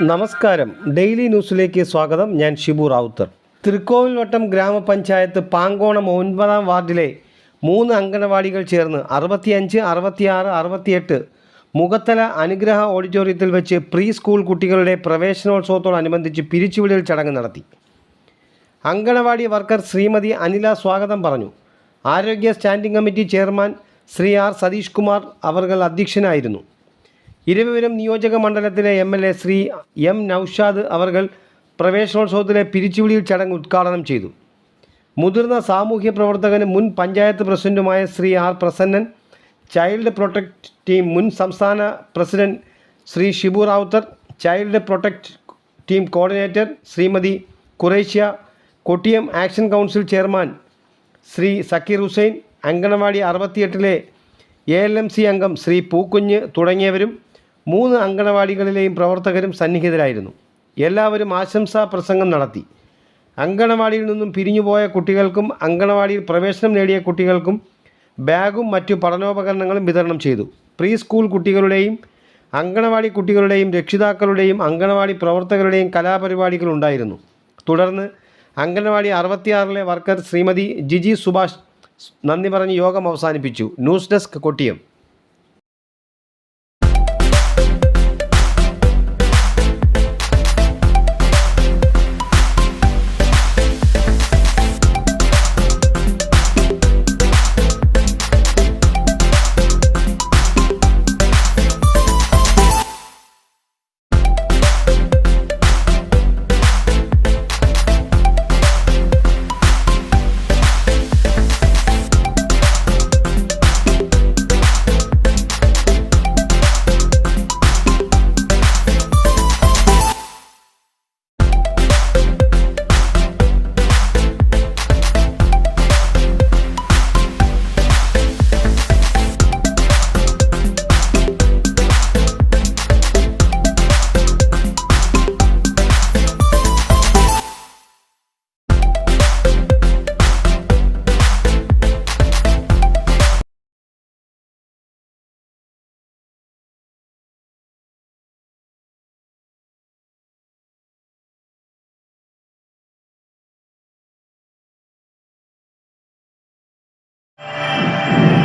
നമസ്കാരം. ഡെയിലി ന്യൂസിലേക്ക് സ്വാഗതം. ഞാൻ ഷിബു റാവുത്തർ. തൃക്കോവിൽവട്ടം ഗ്രാമപഞ്ചായത്ത് പാങ്കോണം ഒൻപതാം വാർഡിലെ മൂന്ന് അംഗനവാടികൾ ചേർന്ന് അറുപത്തിയഞ്ച് അറുപത്തിയാറ് അറുപത്തിയെട്ട് മുഖത്തല അനുഗ്രഹ ഓഡിറ്റോറിയത്തിൽ വെച്ച് പ്രീ സ്കൂൾ കുട്ടികളുടെ പ്രവേശനോത്സവത്തോടനുബന്ധിച്ച് പിരിച്ചുവിടൽ ചടങ്ങ് നടത്തി. അങ്കണവാടി വർക്കർ ശ്രീമതി അനില സ്വാഗതം പറഞ്ഞു. ആരോഗ്യ standing committee chairman Shri R Satheesh Kumar അവർകൾ അധ്യക്ഷനായിരുന്നു. ഇരുവിപുരം നിയോജക മണ്ഡലത്തിലെ M L A Shri M Noushad അവർകൾ പ്രവേശനോത്സവത്തിലെ പിരിച്ചുവിളിയിൽ ചടങ്ങ് ഉദ്ഘാടനം ചെയ്തു. മുതിർന്ന സാമൂഹ്യ പ്രവർത്തകനും മുൻ പഞ്ചായത്ത് പ്രസിഡന്റുമായ Shri R Prasannan child protect team മുൻ സംസ്ഥാന president Shri Shibu Rawther child protect team coordinator Shrimati കുറേശ്യ Kottiyam action council chairman Shri Sakeer Hussain anganwadi അറുപത്തിയെട്ടിലെ A L M C അംഗം ശ്രീ പൂക്കുഞ്ഞ് തുടങ്ങിയവരും മൂന്ന് അങ്കണവാടികളിലെയും പ്രവർത്തകരും സന്നിഹിതരായിരുന്നു. എല്ലാവരും ആശംസാ പ്രസംഗം നടത്തി. അങ്കണവാടിയിൽ നിന്നും പിരിഞ്ഞുപോയ കുട്ടികൾക്കും അങ്കണവാടിയിൽ പ്രവേശനം നേടിയ കുട്ടികൾക്കും ബാഗും മറ്റു പഠനോപകരണങ്ങളും വിതരണം ചെയ്തു. പ്രീ സ്കൂൾ കുട്ടികളുടെയും അങ്കണവാടി കുട്ടികളുടെയും രക്ഷിതാക്കളുടെയും അങ്കണവാടി പ്രവർത്തകരുടെയും കലാപരിപാടികൾ ഉണ്ടായിരുന്നു. തുടർന്ന് അങ്കണവാടി അറുപത്തിയാറിലെ വർക്കർ ശ്രീമതി ജിജി സുഭാഷ് നന്ദി പറഞ്ഞ് യോഗം അവസാനിപ്പിച്ചു. News desk Kottiyam.